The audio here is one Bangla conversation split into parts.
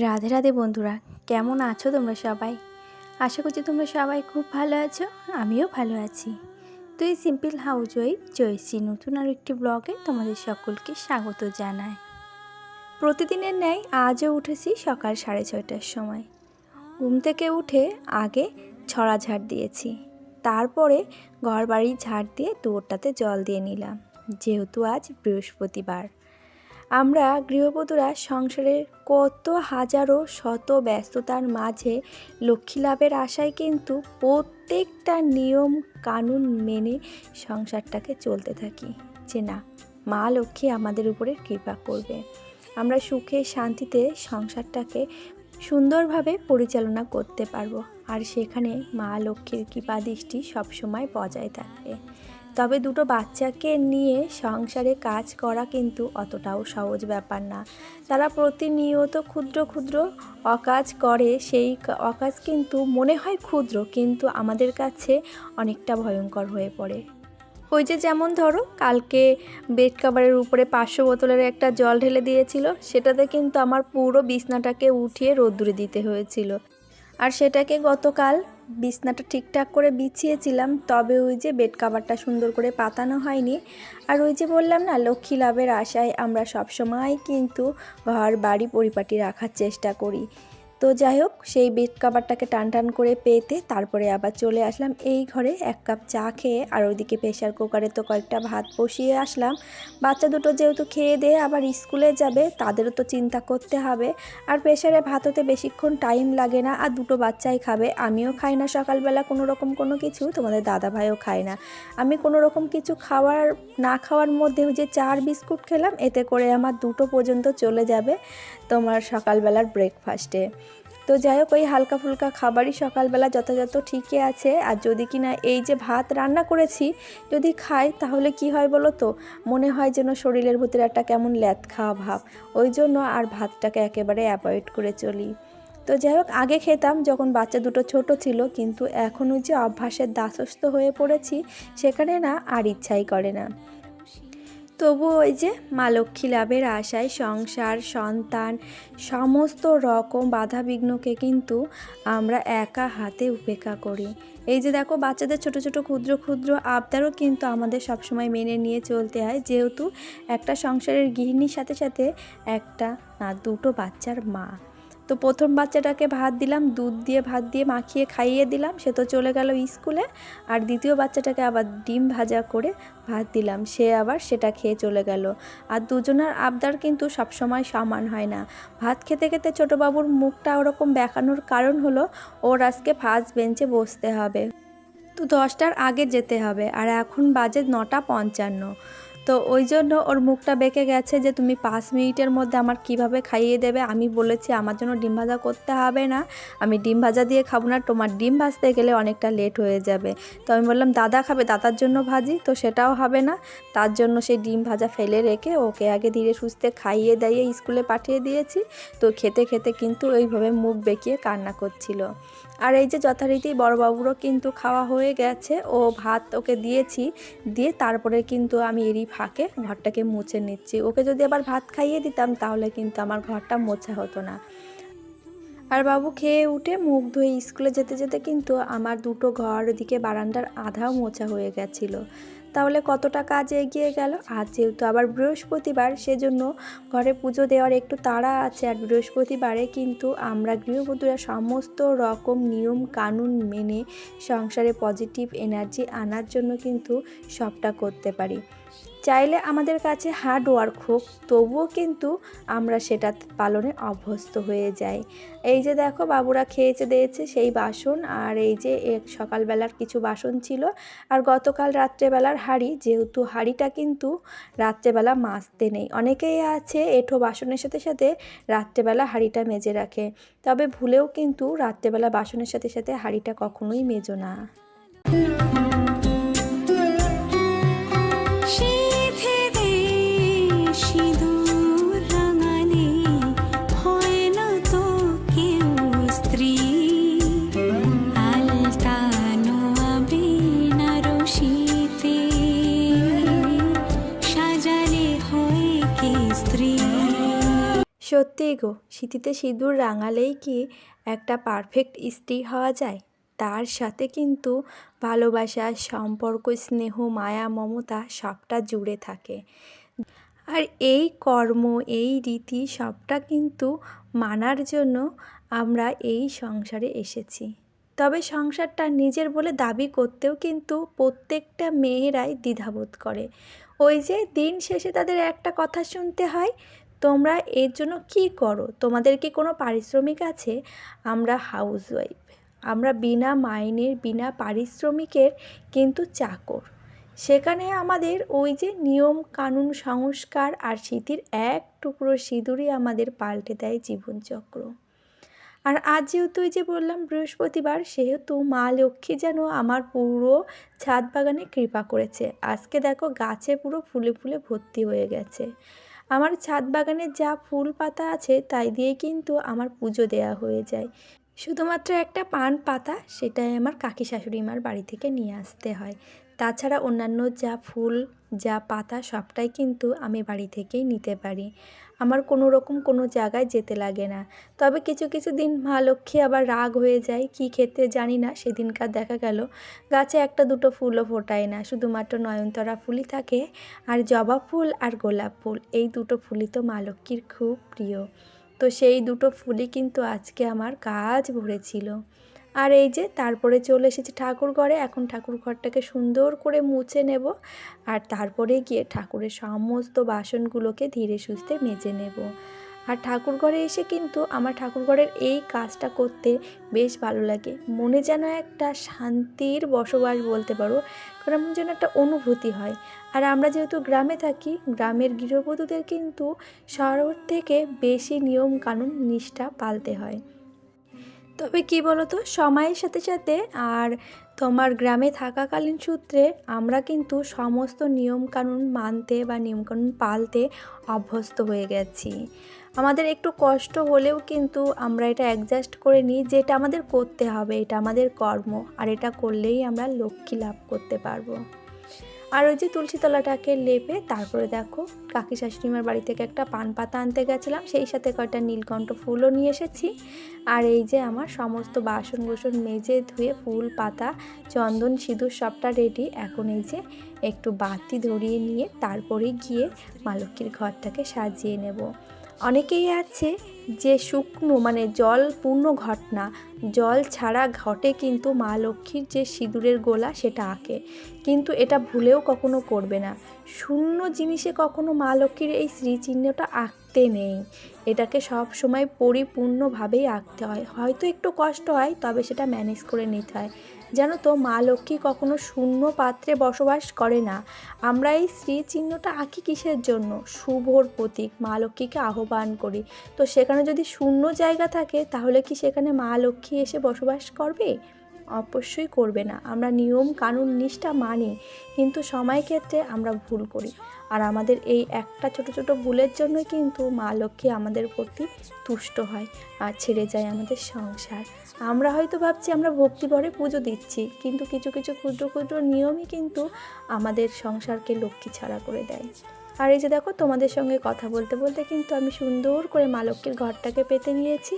রাধে রাধে বন্ধুরা, কেমন আছো তোমরা সবাই? আশা করছি তোমরা সবাই খুব ভালো আছো, আমিও ভালো আছি। তুই সিম্পল হাউজ ওয়াইফ জয়শ্রী নতুন আর একটি ব্লগে তোমাদের সকলকে স্বাগত জানায় প্রতিদিনের ন্যায় আজও উঠেছি সকাল সাড়ে ছয়টার সময়। ঘুম থেকে উঠে আগে ছড়া ঝাড় দিয়েছি। তারপরে ঘর বাড়ি ঝাড় দিয়ে দৌড়টাতে জল দিয়ে নিলাম, যেহেতু আজ বৃহস্পতিবার। আমরা গৃহবধূরা সংসারের কত হাজারো শত ব্যস্ততার মাঝে লক্ষ্মী লাভের আশায় কিন্তু প্রত্যেকটা নিয়ম কানুন মেনে সংসারটাকে চলতে থাকি। যে না, মা লক্ষ্মী আমাদের উপরে কৃপা করবে। আমরা সুখে শান্তিতে সংসারটাকে সুন্দরভাবে পরিচালনা করতে পারব। আর সেখানে মা লক্ষ্মীর কৃপা দৃষ্টি সবসময় বজায় থাকবে তবে দুটো বাচ্চাকে নিয়ে সংসারে কাজ করা কিন্তু অতটাও সহজ ব্যাপার না। তারা প্রতিনিয়ত ক্ষুদ্র ক্ষুদ্র অকাজ করে। সেই অকাজ কিন্তু মনে হয় ক্ষুদ্র, কিন্তু আমাদের কাছে অনেকটা ভয়ঙ্কর হয়ে পড়ে। ওই যে যেমন ধরো, কালকে বেড কাভারের উপরে পাঁচশো বোতলের একটা জল ঢেলে দিয়েছিল, সেটাতে কিন্তু আমার পুরো বিছনাটাকে উঠিয়ে রোদ্দুরে দিতে হয়েছিল। আর সেটাকে গতকাল বিছনাটা ঠিকঠাক করে বিছিয়েছিলাম, তবে ওই যে বেড কাভারটা সুন্দর করে পাতানো হয়নি। আর ওই যে বললাম না, লক্ষ্মী লাভের আশায় আমরা সবসময় কিন্তু ঘর, বাড়ি, পরিপাটি রাখার চেষ্টা করি। তো যাই হোক, সেই বেড কাভারটাকে টান টান করে পেতে তারপরে আবার চলে আসলাম এই ঘরে। এক কাপ চা খেয়ে আর ওইদিকে প্রেশার কুকারে তো কয়েকটা ভাত বসিয়ে আসলাম। বাচ্চা দুটো যেহেতু খেয়ে দিয়ে আবার স্কুলে যাবে, তাদেরও তো চিন্তা করতে হবে। আর প্রেশারে ভাত হতে বেশিক্ষণ টাইম লাগে না আর দুটো বাচ্চাই খাবে। আমিও খাই না সকালবেলা কোনো রকম কোনো কিছু, তোমাদের দাদা ভাইও খায় না। আমি কোনো রকম কিছু খাওয়ার, না খাওয়ার মধ্যে যে চার বিস্কুট খেলাম, এতে করে আমার দুটো পর্যন্ত চলে যাবে তোমার সকালবেলার ব্রেকফাস্টে তো যাই হোক, ওই হালকা ফুলকা খাবারই সকালবেলা যথাযথ ঠিকই আছে। আর যদি কি না এই যে ভাত রান্না করেছি, যদি খাই তাহলে কি হয় বলো তো? মনে হয় যেন শরীরের ভিতরে একটা কেমন ল্যাদ খাওয়া ভাব। ওই জন্য আর ভাতটাকে একেবারে অ্যাভয়েড করে চলি। তো যাই হোক, আগে খেতাম যখন বাচ্চা দুটো ছোট ছিল, কিন্তু এখন ওই যে অভ্যাসের দাসস্থ হয়ে পড়েছি, সেখানে না আর ইচ্ছাই করে না। তবু ওই যে মা লক্ষ্মী লাভের আশায় সংসার, সন্তান, সমস্ত রকম বাধা বিঘ্নকে কিন্তু আমরা একা হাতে উপেক্ষা করি। এই যে দেখো, বাচ্চাদের ছোট ছোট ক্ষুদ্র ক্ষুদ্র আবদারও কিন্তু আমাদের সবসময় মেনে নিয়ে চলতে হয়। যেহেতু একটা সংসারের গৃহিণীর সাথে সাথে একটা, না, দুটো বাচ্চার মা। তো প্রথম বাচ্চাটাকে ভাত দিলাম, দুধ দিয়ে ভাত দিয়ে মাখিয়ে খাইয়ে দিলাম, সে তো চলে গেল স্কুলে। আর দ্বিতীয় বাচ্চাটাকে আবার ডিম ভাজা করে ভাত দিলাম, সে আবার সেটা খেয়ে চলে গেল। আর দুজনের আবদার কিন্তু সবসময় সমান হয় না। ভাত খেতে খেতে ছোটো বাবুর মুখটা ওরকম দেখানোর কারণ হলো, ওর আজকে ফার্স্ট বেঞ্চে বসতে হবে। তো দশটার আগে যেতে হবে, আর এখন বাজে নটা পঞ্চান্ন। তো ওই জন্য ওর মুখটা বেঁকে গেছে যে, তুমি পাঁচ মিনিটের মধ্যে আমার কীভাবে খাইয়ে দেবে? আমি বলেছি, আমার জন্য ডিম ভাজা করতে হবে না। আমি ডিম ভাজা দিয়ে খাব না। তোমার ডিম ভাজতে গেলে অনেকটা লেট হয়ে যাবে। তো আমি বললাম, দাদা খাবে, দাদার জন্য ভাজি, তো সেটাও হবে না। তার জন্য সেই ডিম ভাজা ফেলে রেখে ওকে আগে ধীরে সুস্থে খাইয়ে দাইয়ে স্কুলে পাঠিয়ে দিয়েছি। তো খেতে খেতে কিন্তু ওইভাবে মুখ বেঁকিয়ে কান্না করছিল। আর এই যে যথারীতি বড়বাবুরও কিন্তু খাওয়া হয়ে গেছে। ও ভাত ওকে দিয়েছি। দিয়ে তারপরে কিন্তু আমি এরই ফাঁকে ঘরটাকে মুছে নিচ্ছি। ওকে যদি আবার ভাত খাইয়ে দিতাম, তাহলে কিন্তু আমার ঘরটা মোছা হতো না। আর বাবু খেয়ে উঠে মুখ ধুয়ে স্কুলে যেতে যেতে কিন্তু আমার দুটো ঘর ওদিকে বারান্দার আধাও মোছা হয়ে গেছিল। তাহলে কতটা কাজ এগিয়ে গেল? আর যেহেতু আবার বৃহস্পতিবার, সেজন্য ঘরে পুজো দেওয়ার একটু তাড়া আছে। আর বৃহস্পতিবারে কিন্তু আমরা গৃহবধূরা সমস্ত রকম নিয়ম কানুন মেনে সংসারে পজিটিভ এনার্জি আনার জন্য কিন্তু সবটা করতে পারি। চাইলে আমাদের কাছে হার্ড ওয়ার্ক হোক, তবুও কিন্তু আমরা সেটা পালনে অভ্যস্ত হয়ে যাই। এই যে দেখো বাবুরা খেয়েছে, দিয়েছে সেই বাসন, আর এই যে এক সকালবেলার কিছু বাসন ছিল, আর গতকাল রাত্রেবেলার হাঁড়ি, যেহেতু হাঁড়িটা কিন্তু রাত্রেবেলা মাজতে নেই। অনেকেই আছে এঁঠো বাসনের সাথে সাথে রাত্রেবেলা হাঁড়িটা মেজে রাখে, তবে ভুলেও কিন্তু রাত্রেবেলা বাসনের সাথে সাথে হাঁড়িটা কখনোই মেজো না। সত্যিই গো শীতিতে সিঁদুর রাঙালেই কি একটা পারফেক্ট স্ত্রী হওয়া যায়? তার সাথে কিন্তু ভালোবাসা, সম্পর্ক, স্নেহ, মায়া, মমতা সবটা জুড়ে থাকে। আর এই কর্ম, এই রীতি সবটা কিন্তু মানার জন্য আমরা এই সংসারে এসেছি। তবে সংসারটা নিজের বলে দাবি করতেও কিন্তু প্রত্যেকটা মেয়েরাই দ্বিধাবোধ করে। ওই যে দিন শেষে তাদের একটা কথা শুনতে হয় তোমরা এর জন্য কি করো? তোমাদের কি কোনো পারিশ্রমিক আছে? আমরা হাউসওয়াইফ আমরা বিনা মাইনের, বিনা পারিশ্রমিকের কিন্তু চাকর। সেখানে আমাদের ওই যে নিয়ম, কানুন, সংস্কার আর স্মৃতির এক টুকরো সিঁদুরই আমাদের পাল্টে দেয় জীবনচক্র। আর আজ যেহেতু ওই যে বললাম বৃহস্পতিবার, সেহেতু মা লক্ষ্মী যেন আমার পুরো ছাদ বাগানে কৃপা করেছে। আজকে দেখো গাছে পুরো ফুলে ফুলে ভর্তি হয়ে গেছে। আমার ছাদ বাগানে যা ফুল পাতা আছে তাই দিয়ে কিন্তু আমার পুজো দেয়া হয়ে যায়। শুধুমাত্র একটা পান পাতা সেটাই আমার কাকি শাশুড়ি মার বাড়ি থেকে নিয়ে আসতে হয়। তাছাড়া অন্যান্য যা ফুল, যা পাতা সবটাই কিন্তু আমি বাড়ি থেকেই নিতে পারি। আমার কোনো রকম কোনো জায়গায় যেতে লাগে না। তবে কিছু কিছু দিন মা লক্ষ্মী আবার রাগ হয়ে যায়, কি খেতে জানি না, সেদিনকার দেখা গেল, গাছে একটা দুটো ফুলও ফোটায় না, শুধুমাত্র নয়নতরা ফুলই থাকে, আর জবা ফুল আর গোলাপ ফুল, এই দুটো ফুলই তো মা লক্ষ্মীর খুব প্রিয়। তো সেই দুটো ফুলই কিন্তু আজকে আমার কাজ ভরেছিল। আর এই যে তারপরে চলে এসেছি ঠাকুর ঘরে, এখন ঠাকুর ঘরটাকে সুন্দর করে মুছে নেব আর তারপরে গিয়ে ঠাকুরের সমস্ত বাসনগুলোকে ধীরে সুস্থে মেজে নেব। আর ঠাকুর ঘরে এসে কিন্তু আমার ঠাকুর ঘরের এই কাজটা করতে বেশ ভালো লাগে। মনে যেন একটা শান্তির বসবাস বলতে পারো, কারণ যেন একটা অনুভূতি হয়। আর আমরা যেহেতু গ্রামে থাকি, গ্রামের গৃহবধূদের কিন্তু শহর থেকে বেশি নিয়ম কানুন নিষ্ঠা পালতে হয়। তবে কি বলো তো সময়ের সাথে সাথে আর তোমার গ্রামে থাকাকালীন সূত্রে আমরা কিন্তু সমস্ত নিয়মকানুন মানতে বা নিয়মকানুন পালতে অভ্যস্ত হয়ে গেছি। আমাদের একটু কষ্ট হলেও কিন্তু আমরা এটা অ্যাডজাস্ট করে নিই যে এটা আমাদের করতে হবে, এটা আমাদের কর্ম, আর এটা করলেই আমরা লক্ষ্মী লাভ করতে পারব। আর ওই যে তুলসীতলাটাকে লেপে তারপরে দেখো কাকি শাশুড়িমার বাড়ি থেকে একটা পান পাতা আনতে গেছিলাম। সেই সাথে কয়টা নীলকণ্ঠ ফুলও নিয়ে এসেছি। আর এই যে আমার সমস্ত বাসন গোসন মেজে ধুয়ে ফুল, পাতা, চন্দন, সিঁদুর সবটা রেডি এখন এই যে একটু বাতি ধরিয়ে নিয়ে তারপরে গিয়ে মা লক্ষ্মীর ঘরটাকে সাজিয়ে নেব। অনেকেই আছে যে শুকনো মানে জল পূর্ণ ঘটনা, জল ছাড়া ঘটে কিন্তু মা লক্ষ্মীর যে সিঁদুরের গোলা সেটা আঁকে। কিন্তু এটা ভুলেও কখনো করবে না। শূন্য জিনিসে কখনো মা লক্ষ্মীর এই শ্রীচিহ্নটা আঁকতে নেই। এটাকে সব সময় পরিপূর্ণভাবেই আঁকতে হয়। হয়তো একটু কষ্ট হয়, তবে সেটা ম্যানেজ করে নিতে হয়। জানো তো মা লক্ষ্মী কখনো শূন্য পাত্রে বসবাস করে না। আমরা এই স্ত্রী চিহ্নটা আঁকি কিসের জন্য? শুভর প্রতীক, মা লক্ষ্মীকে আহ্বান করি। তো সেখানে যদি শূন্য জায়গা থাকে, তাহলে কি সেখানে মা লক্ষ্মী এসে বসবাস করবে? অবশ্যই করবে না। আমরা নিয়ম কানুন নিষ্ঠা মানি, কিন্তু সময় ক্ষেত্রে আমরা ভুল করি। আর আমাদের এই একটা ছোট ছোট ভুলের জন্য কিন্তু মা লক্ষ্মী আমাদের প্রতি তুষ্ট হয় আর ছেড়ে যায় আমাদের সংসার। আমরা হয়তো ভাবছি আমরা ভক্তিভরে পুজো দিচ্ছি, কিন্তু কিছু কিছু ক্ষুদ্র ক্ষুদ্র নিয়মই কিন্তু আমাদের সংসারকে লক্ষ্মী ছাড়া করে দেয়। আর এই যে দেখো তোমাদের সঙ্গে কথা বলতে বলতে কিন্তু আমি সুন্দর করে মা লক্ষ্মীর ঘরটাকে পেতে নিয়েছি।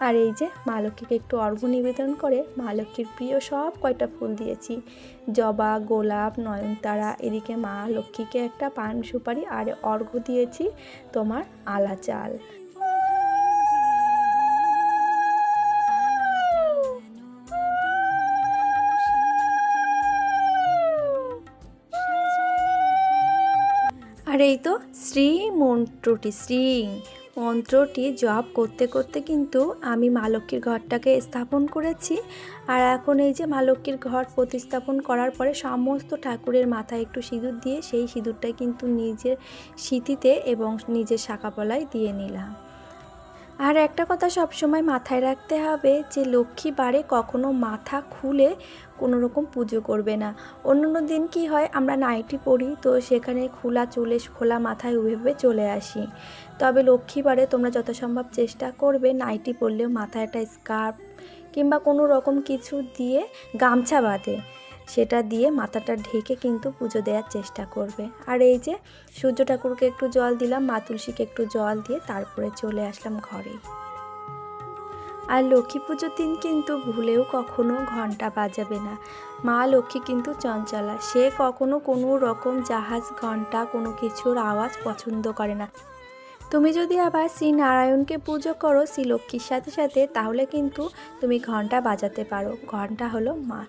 আর এই যে মা লক্ষ্মীকে একটু অর্ঘ্য নিবেদন করে মা লক্ষ্মীর প্রিয় সব কয়টা ফুল দিয়েছি। জবা, গোলাপ, নয়নতারা, এদিকে মা লক্ষ্মীকে একটা পান সুপারি আর অর্ঘ্য দিয়েছি তোমার আলা চাল। আর এই তো শ্রী মন্ত্রটি শ্রী। মন্ত্রটি জপ করতে করতে কিন্তু আমি মা লক্ষ্মীর ঘরটাকে স্থাপন করেছি। আর এখন এই যে মা লক্ষ্মীর ঘর প্রতিস্থাপন করার পরে সমস্ত ঠাকুরের মাথায় একটু সিঁদুর দিয়ে সেই সিঁদুরটা কিন্তু নিজের সিঁথিতে এবং নিজের শাখাপলায় দিয়ে নিলাম। আর একটা কথা সবসময় মাথায় রাখতে হবে যে লক্ষ্মী বারে কখনো মাথা খুলে কোনো রকম পুজো করবে না। অন্য অন্য দিন কি হয়, আমরা নাইটি পরি তো সেখানে খোলা চুলে, খোলা মাথায় উভেবে চলে আসি। তবে লক্ষ্মী লক্ষ্মীবারে তোমরা যত সম্ভব চেষ্টা করবে নাইটি পরলেও মাথায় একটা স্কার্ফ কিংবা কোনো রকম কিছু দিয়ে গামছা বাঁধে। সেটা দিয়ে মাথাটা ঢেকে কিন্তু পুজো দেওয়ার চেষ্টা করবে। আর এই যে সূর্য ঠাকুরকে একটু জল দিলাম, মা তুলসীকে একটু জল দিয়ে তারপরে চলে আসলাম ঘরে। আর লক্ষ্মী পুজোর দিন কিন্তু ভুলেও কখনো ঘণ্টা বাজাবে না। মা লক্ষ্মী কিন্তু চঞ্চলা, সে কখনো কোনো রকম জাহাজ ঘণ্টা কোনো কিছুর আওয়াজ পছন্দ করে না। তুমি যদি আবার শ্রী নারায়ণকে পুজো করো শ্রী লক্ষ্মীর সাথে সাথে, তাহলে কিন্তু তুমি ঘণ্টা বাজাতে পারো। ঘণ্টা হলো মা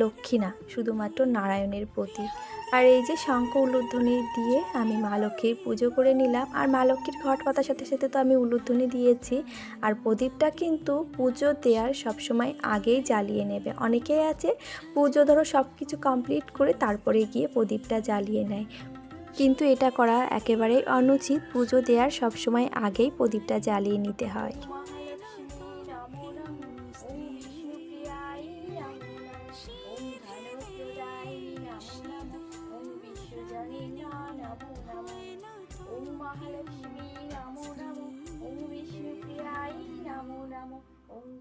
লক্ষ্মী না, শুধুমাত্র নারায়ণের প্রতীক আর এই যে শঙ্খ উলুধ্বনি দিয়ে আমি মা লক্ষ্মীর পুজো করে নিলাম, আর মা লক্ষ্মীর ঘট পাতার সাথে সাথে তো আমি উলুধ্বনি দিয়েছি। আর প্রদীপটা কিন্তু পুজো দেওয়ার সবসময় আগেই জ্বালিয়ে নেবে। অনেকেই আছে, পুজো ধরো সব কিছু কমপ্লিট করে তারপরে গিয়ে প্রদীপটা জ্বালিয়ে নেয়। কিন্তু এটা করা একেবারেই অনুচিত। পুজো দেওয়ার সবসময় আগেই প্রদীপটা জ্বালিয়ে নিতে হয়।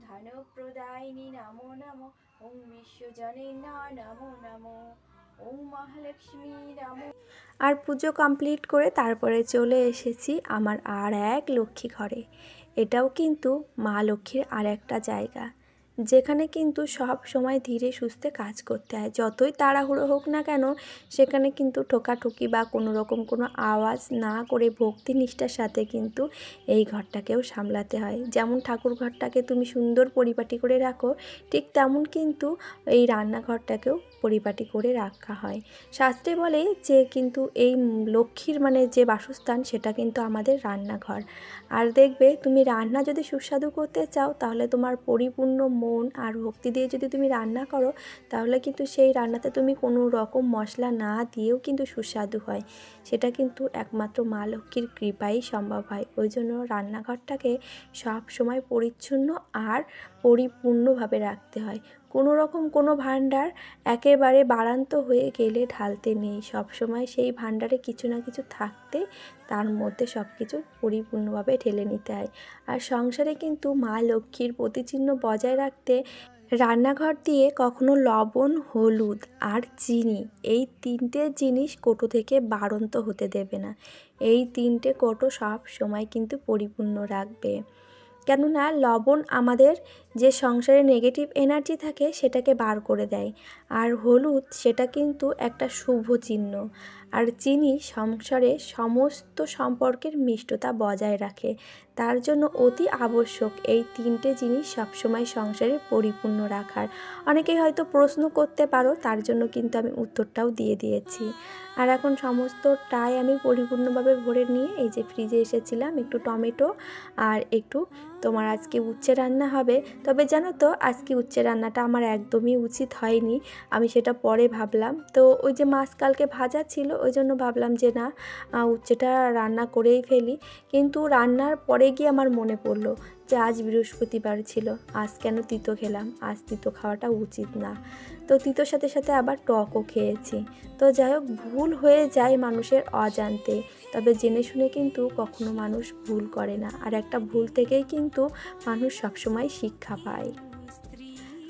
ধনপ্রদায়িনী নমো নমো ওম বিশ্বজনে নমো নমো আর পুজো কমপ্লিট করে তারপরে চলে এসেছি আমার আর এক লক্ষ্মী ঘরে। এটাও কিন্তু মা লক্ষ্মীর আর একটা জায়গা, যেখানে কিন্তু সব সময় ধীরে সুস্থে কাজ করতে হয়। যতই তাড়াহুড়ো হোক না কেন, সেখানে কিন্তু ঠোকাঠুকি বা কোনো রকম কোনো আওয়াজ না করে ভক্তি নিষ্ঠার সাথে কিন্তু এই ঘরটাকেও সামলাতে হয়। যেমন ঠাকুর ঘরটাকে তুমি সুন্দর পরিপাটি করে রাখো, ঠিক তেমন কিন্তু এই রান্নাঘরটাকেও পরিপাটি করে রাখা হয়। শাস্ত্রে বলে যে, কিন্তু এই লক্ষ্মীর মানে যে বাসস্থান, সেটা কিন্তু আমাদের রান্নাঘর। আর দেখবে, তুমি রান্না যদি সুস্বাদু করতে চাও, তাহলে তোমার পরিপূর্ণ মন আর ভক্তি দিয়ে যদি তুমি রান্না করো, তাহলে কিন্তু সেই রান্নাতে তুমি কোনো রকম মশলা না দিয়েও কিন্তু সুস্বাদু হয়। সেটা কিন্তু একমাত্র মা লক্ষ্মীর কৃপাই সম্ভব হয়। ওই জন্য রান্নাঘরটাকে সব সময় পরিচ্ছন্ন আর পরিপূর্ণভাবে রাখতে হয়। কোনো রকম কোনো ভাণ্ডার একেবারে বাড়ান্ত হয়ে গেলে ঢালতে নেই। সব সময় সেই ভাণ্ডারে কিছু না কিছু থাকতে তার মধ্যে সব কিছু পরিপূর্ণভাবে ঢেলে নিতে হয়। আর সংসারে কিন্তু মা লক্ষ্মীর প্রতিচিহ্ন বজায় রাখতে রান্নাঘর দিয়ে কখনো লবণ, হলুদ আর চিনি এই তিনটে জিনিস কোটো থেকে বাড়ন্ত হতে দেবে না। এই তিনটে কোটো সব সময় কিন্তু পরিপূর্ণ রাখবে। কেননা লবণ আমাদের যে সংসারে নেগেটিভ এনার্জি থাকে সেটাকে বার করে দেয়। আর হলুদ সেটা কিন্তু একটা শুভ চিহ্ন। আর চিনি সংসারে সমস্ত সম্পর্কের মিষ্টতা বজায় রাখে। তার জন্য অতি আবশ্যক এই তিনটে জিনিস সবসময় সংসারে পরিপূর্ণ রাখার। অনেকেই হয়তো প্রশ্ন করতে পারো, তার জন্য কিন্তু আমি উত্তরটাও দিয়ে দিয়েছি। আর এখন সমস্তটাই আমি পরিপূর্ণভাবে ভরে নিয়ে এই যে ফ্রিজে এসেছিলাম, একটু টমেটো আর একটু তোমার আজকে উচ্ছে রান্না হবে। তবে জানো তো, আজকে উচ্ছে রান্নাটা আমার একদমই উচিত হয়নি। আমি সেটা পরে ভাবলাম। তো ওই যে মাছ কালকে ভাজা ছিল, ওই জন্য ভাবলাম যে না উচ্ছেটা রান্না করেই ফেলি। কিন্তু রান্নার পরে গিয়ে আমার মনে পড়ল যে আজ বৃহস্পতিবার ছিল, আজ কেন তিতো খেলাম? আজ তিতো খাওয়াটা উচিত না। তো তিতোর সাথে সাথে আবার টকও খেয়েছি। তো যাই হোক, ভুল হয়ে যায় মানুষের অজান্তে। তবে জেনে শুনে কিন্তু কখনো মানুষ ভুল করে না। আর একটা ভুল থেকেই কিন্তু মানুষ সবসময় শিক্ষা পায়।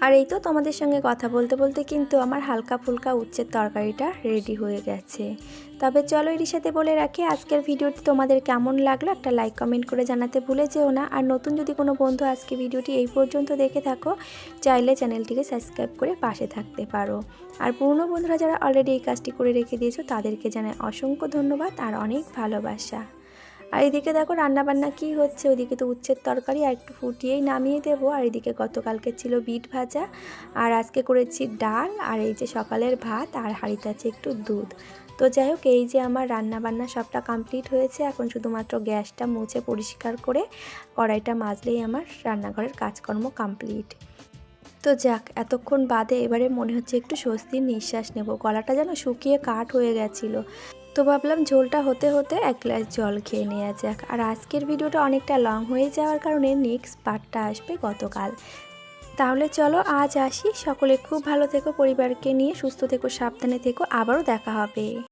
আর এই তো তোমাদের সঙ্গে কথা বলতে বলতে কিন্তু আমার হালকা ফুলকা উচ্ছের তরকারিটা রেডি হয়ে গেছে। তবে চলো এর সাথে বলে রাখি, আজকের ভিডিওটি তোমাদের কেমন লাগল একটা লাইক কমেন্ট করে জানাতে ভুলে যেও না। আর নতুন যদি কোনো বন্ধু আজকে ভিডিওটি এই পর্যন্ত দেখে থাকো, চাইলে চ্যানেলটিকে সাবস্ক্রাইব করে পাশে থাকতে পারো। আর পুরনো বন্ধুরা যারা অলরেডি এই কাজটি করে রেখে দিয়েছ, তাদেরকে জানাই অসংখ্য ধন্যবাদ আর অনেক ভালোবাসা। আর এদিকে দেখো রান্নাবান্না কি হচ্ছে? ওইদিকে তো উচ্ছের তরকারি আর একটু ফুটিয়েই নামিয়ে দেবো। আর এদিকে গতকালকে ছিল বিট ভাজা। আর আজকে করেছি ডাল আর এই যে সকালের ভাত আর হাঁড়িতে আছে একটু দুধ। তো যাই হোক, এই যে আমার রান্না বান্না সবটা কমপ্লিট হয়েছে। এখন শুধুমাত্র গ্যাসটা মুছে পরিষ্কার করে কড়াইটা মাজলেই আমার রান্নাঘরের কাজকর্ম কমপ্লিট। তো যাক, এতক্ষণ বাদে এবারে মনে হচ্ছে একটু স্বস্তির নিঃশ্বাস নেব। গলাটা যেন শুকিয়ে কাঠ হয়ে গেছিল। তো ভাবলাম ঝোলটা হতে হতে এক গ্লাস জল খেয়ে নেওয়া যাক। আর আজকের ভিডিওটা অনেকটা লং হয়ে যাওয়ার কারণে নেক্সট পার্টটা আসবে গতকাল। তাহলে চলো আজ আসি। সকলে খুব ভালো থেকো পরিবারকে নিয়ে, সুস্থ থেকো, সাবধানে থেকো। আবারও দেখা হবে।